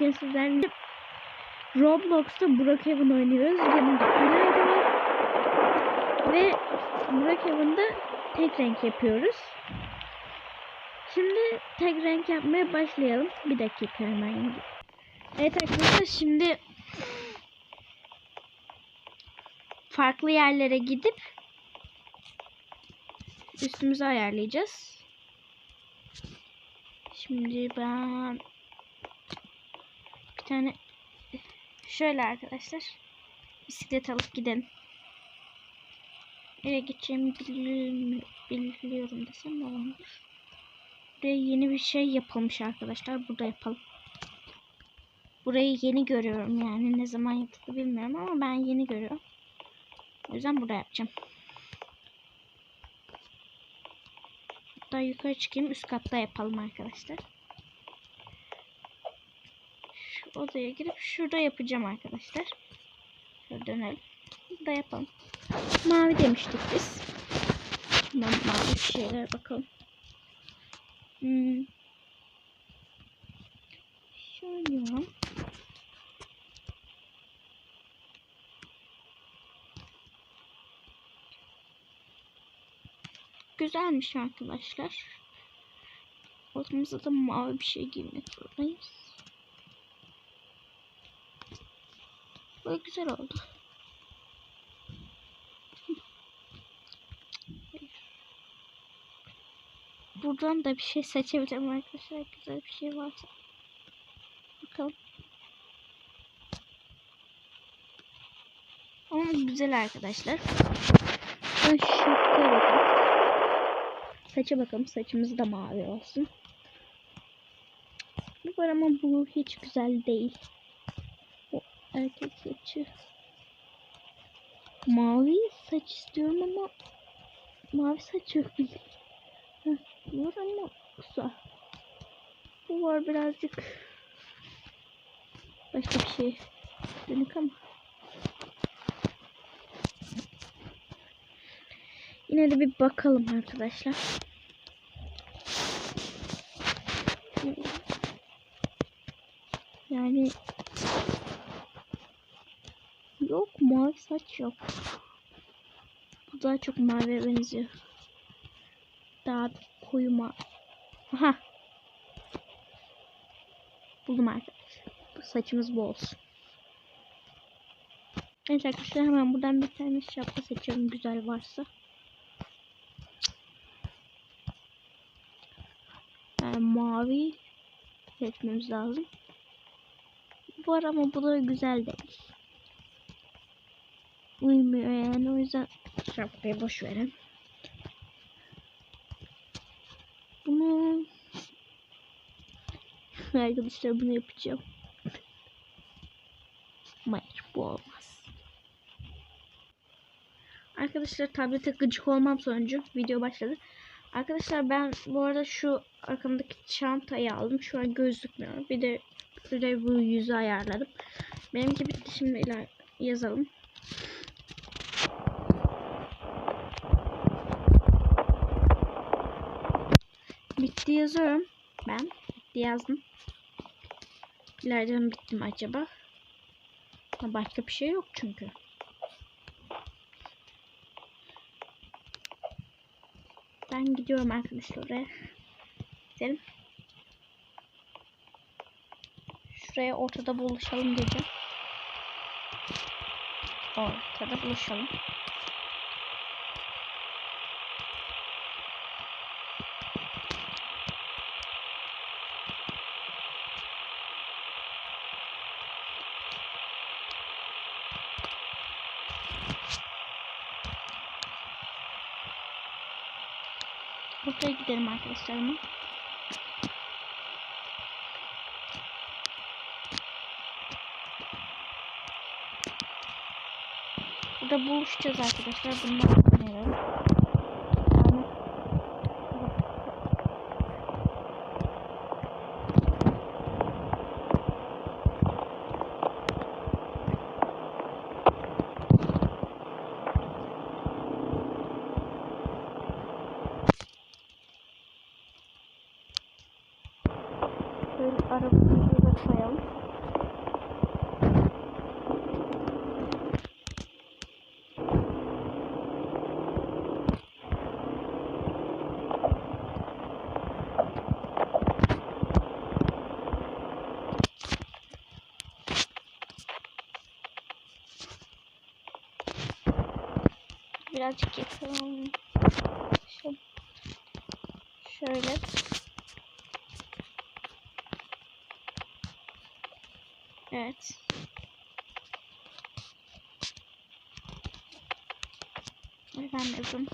Bugün sizlerle Roblox'ta Brookhaven oynuyoruz. Yanımda İlayda var. Ve Brookhaven'da tek renk yapıyoruz. Şimdi tek renk yapmaya başlayalım. Bir dakika hemen. Evet arkadaşlar şimdi farklı yerlere gidip üstümüzü ayarlayacağız. Şimdi ben tane şöyle arkadaşlar bisiklet alıp gidelim. Nereye gideceğimi biliyorum, biliyorum desem ne olur. Buraya yeni bir şey yapılmış arkadaşlar. Burada yapalım. Burayı yeni görüyorum yani. Ne zaman yapıldı bilmiyorum ama ben yeni görüyorum. O yüzden burada yapacağım. Hatta yukarı çıkayım. Üst katta yapalım arkadaşlar. Odaya girip şurada yapacağım arkadaşlar. Şöyle dönelim. Burada yapalım. Mavi demiştik biz. Şimdi mavi şeyler bakalım. Hmm. Şöyle yapalım. Güzelmiş arkadaşlar. Altımıza da mavi bir şey giymek zorundayız. Böyle güzel oldu. Buradan da bir şey seçebilirim arkadaşlar. Güzel bir şey varsa. Bakalım. Ama güzel arkadaşlar. Ben şapkaya bakalım. Saça bakalım. Saçımız da mavi olsun. Bu var ama bu hiç güzel değil. Erkek saçı. Mavi saç istiyorum ama mavi saç yok. Heh, var ama kısa. Bu var birazcık başka bir şey. Dönük ama. Yine de bir bakalım arkadaşlar. Yani yok mavi saç yok. Bu daha çok maviye benziyor. Daha koyu mavi. Aha. Buldum arkadaşlar. Bu saçımız bu olsun. Evet arkadaşlar hemen buradan bir tane şapka seçiyorum güzel varsa. Yani mavi seçmemiz lazım. Var ama bu da güzel değil. Uymuyor yani o yüzden şapkayı boş verin. Bunu arkadaşlar bunu yapacağım. Hayır bu olmaz. Arkadaşlar tablete gıcık olmam sonucu video başladı. Arkadaşlar ben bu arada şu arkamdaki çantayı aldım. Şu an gözükmüyor. Bir de bir de bu yüzü ayarladım. Benimki bitti şimdi yazalım. Bitti yazıyorum. Ben bitti yazdım. İleriden bitti mi acaba? Ha, Başka bir şey yok çünkü. Ben gidiyorum arkadaşlar oraya. Gidelim. Şuraya ortada buluşalım diyeceğim. Ortada buluşalım. Buraya gidelim arkadaşlarım. Burada buluşacağız arkadaşlar. Bunları oynayalım. Şöyle arabamızı da koyalım. birazcık yatalım. Şey, şöyle. Evet. Efendim.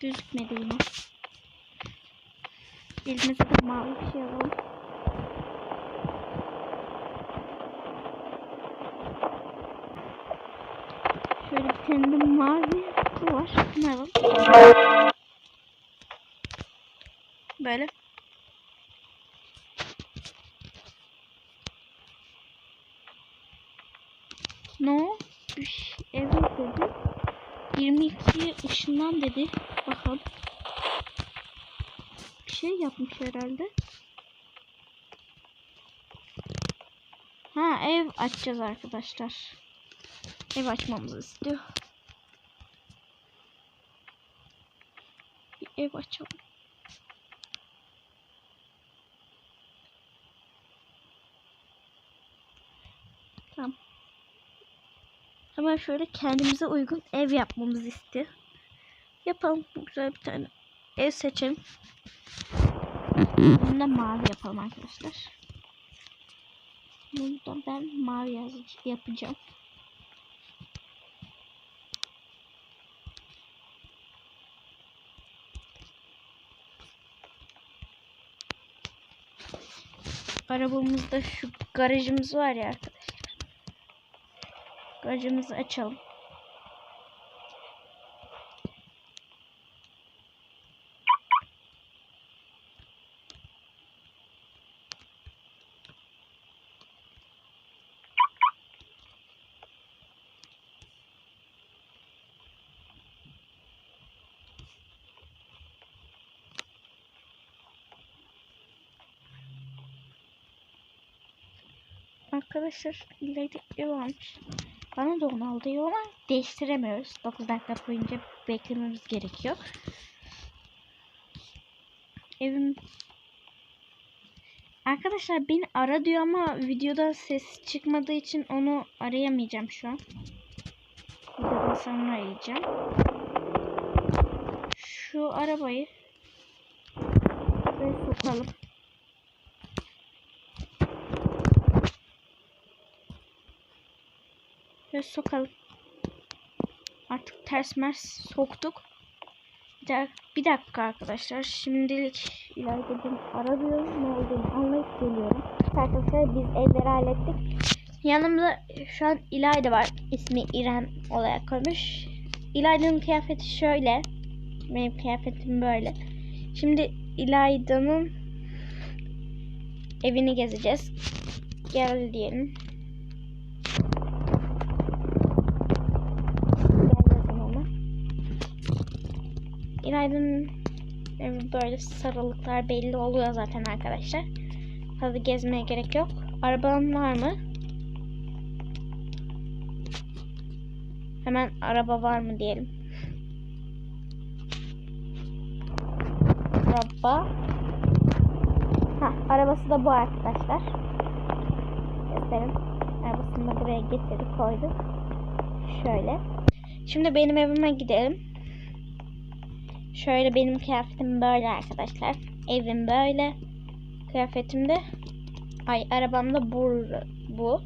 Gözükmedi yine. Elimize de mavi bir şey alalım. Şöyle bir tane de mavi bu var. Bunu alalım. Böyle. No. Üş, Evet dedi. 22 ışından dedi. Bakalım. Bir şey yapmış herhalde. Ha ev açacağız arkadaşlar. Ev açmamızı istiyor. Bir ev açalım. Tamam. Hemen şöyle kendimize uygun ev yapmamızı istiyor. Yapalım. Güzel bir tane ev seçelim. Bunu mavi yapalım arkadaşlar. Bunu da ben mavi yazıcı yapacağım. Arabamızda şu garajımız var ya arkadaşlar. Garajımızı açalım. Arkadaşlar ileride ev almış. Bana da onu aldı ama değiştiremiyoruz. 9 dakika boyunca beklememiz gerekiyor. Evim Arkadaşlar beni ara diyor ama videoda ses çıkmadığı için onu arayamayacağım şu an. Videodan sonra arayacağım. Şu arabayı sokalım. Ve sokalım. Artık ters mers soktuk. Bir dakika, bir dakika arkadaşlar. Şimdilik ileride bir aramıyorum. Ne olduğunu anlayıp geliyorum. Arkadaşlar biz evleri hallettik. Yanımda şu an İlayda var. İsmi İrem olarak koymuş. İlayda'nın kıyafeti şöyle. Benim kıyafetim böyle. Şimdi İlayda'nın evini gezeceğiz. Gel diyelim. Evi böyle sarılıklar belli oluyor zaten arkadaşlar. Fazla gezmeye gerek yok. Araban var mı? Hemen araba var mı diyelim. Araba. Ha, arabası da bu arkadaşlar. Gösterin. Arabasını da buraya getirdik koyduk. Şöyle. Şimdi benim evime gidelim. Şöyle benim kıyafetim böyle arkadaşlar. Evim böyle. Kıyafetim de ay arabam da bu. bu.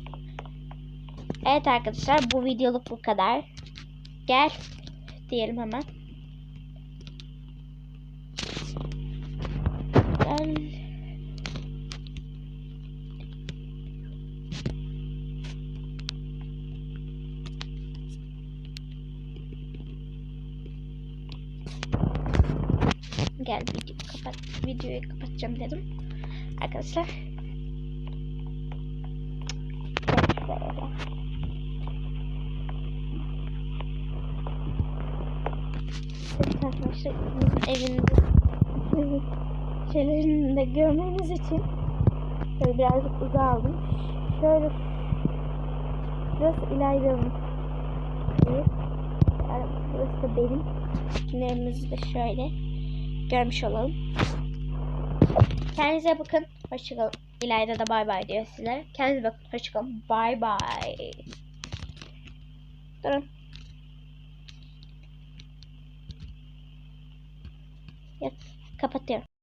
Evet arkadaşlar bu videoluk bu kadar. Gel diyelim hemen. Gel. Gel video kapat videoyu kapatacağım dedim. Arkadaşlar. Arkadaşlar evinde şeylerini de görmeniz için böyle birazcık uzağa aldım. Şöyle İlayda'nın evi. Burası da benim. Şimdi evimizi de şöyle görmüş olalım. Kendinize bakın. Hoşçakalın. İlayda da bay bay diyor sizlere. Kendinize bakın. Hoşçakalın. Bay bay. Durun. Yat. Kapatıyorum.